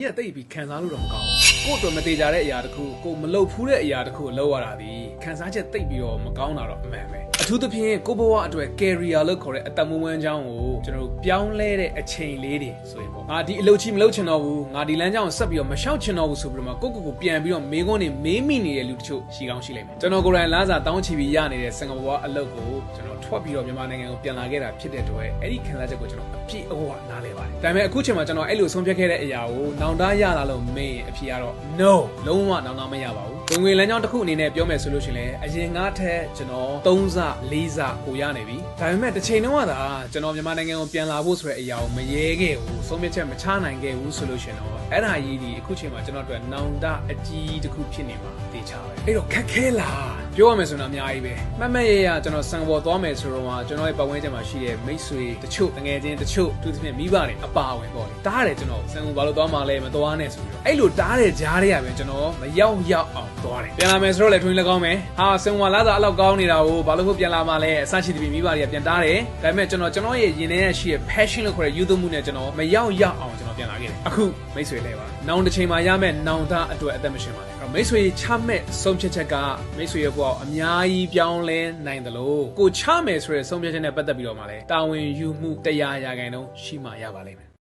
ဒီကတိတ်ပြီးခံစားလို့တော့မကောင်းဘူးကို့အတွက်မသေးကြတဲ့အရာတစ်ခုကိုမလုပ်ဖူးတဲ့အရာတစ်ခုကိုလုပ်ရတာဒီခံစားချက်တိတ်ပြီးတော့မကောင်းတာတော့အမှန်ပဲအထူးသဖြင့်ကိုဘဝအတွက် career လို့ခေါ်တဲ့အတမွေးဝမ်းကြောင်းကိုကျွန်တော်တို့ပြောင်းလဲတဲ့အချိန်လေးတွေဆိုရင်ပေါ့ငါဒီအလုပ်ကြီးမလုပ်ချင်တော့ဘူးငါဒီလမ်းကြောင်းကိုဆက်ပြီးတော့မလျှောက်ချင်တော့ဘူးဆိုပြီးတော့မှကိုကိုကိုပြန်ပြီးတော့မေးခွန်းတွေမေးမိနေတဲ့လူတချို့ရှိကောင်းရှိလိမ့်မယ်ကျွန်တော်ကိုယ်တိုင်လမ်းစာတောင်းချီပြီးရနေတဲ့စင်ကာပူကအလုပ်ကိုကျွန်တော်ထွက်ပြီးတော့မြန်မာနိုင်ငံကိုပြန်လာခဲ့တာဖြစ်တဲ့အတွက်အဲ့ဒီခံစားချက်ကိုကျွန်တော်အပြည့်အဝနားလည်ပါတယ်ဒါပေမဲ့အခုချိန်မှာကျွန်တော်အဲ့လိုဆုံးဖြတ်ခဲ့တဲ့အရာကိုနောင်တရလာလို့မေးရင်အဖြေကတော့ no လုံးဝနောင်တမရပါဘူးဝင်ငွေလမ်းကြောင်းတစ်ခုအနေနဲ့ပြောမယ်ဆိုလို့ရှိရင်လည်းအရင်ကားထက်ကျွန်တော်3ဆ4ဆပိုရနေပြီဒါပေမဲ့တစ်ချိန်လုံးကသာကျွန်တော်မြန်မာနိုင်ငံကိုပြန်လာဖို့ဆိုတဲ့အရာကိုမရဲခဲ့ဘူးဆုံးဖြတ်ချက်မချနိုင်ခဲ့ဘူးဆိုလို့ရှိရင်တော့အဲ့ဒါကြီးဒီအခုချိန်မှာကျွန်တော်တို့နောင်တအကြီးတစ်ခုဖြစ်နေမှာတေချာပဲအဲ့တော့ခက်ခဲလား ပြောရမယ်ဆိုတော့အများကြီးပဲမှတ်မှတ်ရရကျွန်တော်စံပေါ်သွားမယ်ဆိုတော့မှကျွန်တော်ရဲ့ပတ်ဝန်းကျင်မှာရှိတဲ့မိတ်ဆွေတချို့တငယ်ချင်းတချို့သူသဖြင့်မိဘတွေအပါအဝင်ပေါ့လေတားတယ်ကျွန်တော်စံပေါ်ဘာလို့သွားမှလဲမသွားနဲ့ဆိုပြီးတော့အဲ့လိုတားတဲ့ကြားတွေကပဲကျွန်တော်မရောက်ရောက်အောင်သွားတယ်ပြန်လာမယ်ဆိုတော့လည်းထွင်းလည်းကောင်းမယ်ဟာစံပေါ်လာတာအဲ့လောက်ကောင်းနေတာကိုဘာလို့ဖို့ပြန်လာမှလဲအဆရှိတပြီမိဘတွေကပြန်တားတယ်ဒါပေမဲ့ကျွန်တော်ကျွန်တော်ရဲ့ရင်ထဲရှိရဲ့ passion လို့ခေါ်တဲ့ယူသွမှုနဲ့ကျွန်တော်မရောက်ရောက်အောင်ကျွန်တော်ပြန်လာခဲ့တယ်အခုမိတ်ဆွေလဲပါနောင်တစ်ချိန်မှာရမယ့်နောင်တအတွက်အသက်မရှင်ပါနဲ့အဲ့တော့ မိတ်ဆွေချမဲ့ဆုံးဖြတ်ချက်ကမိတ်ဆွေရဲ့ဘဝကိုအများကြီးပြောင်းလဲနိုင်တယ်လို့ကိုချမယ်ဆိုတဲ့ဆုံးဖြတ်ချက်နဲ့ပတ်သက်ပြီးတော့မှလဲတာဝန်ယူမှုတရားရာခိုင်နှုန်းရှိမှရပါလိမ့်မယ်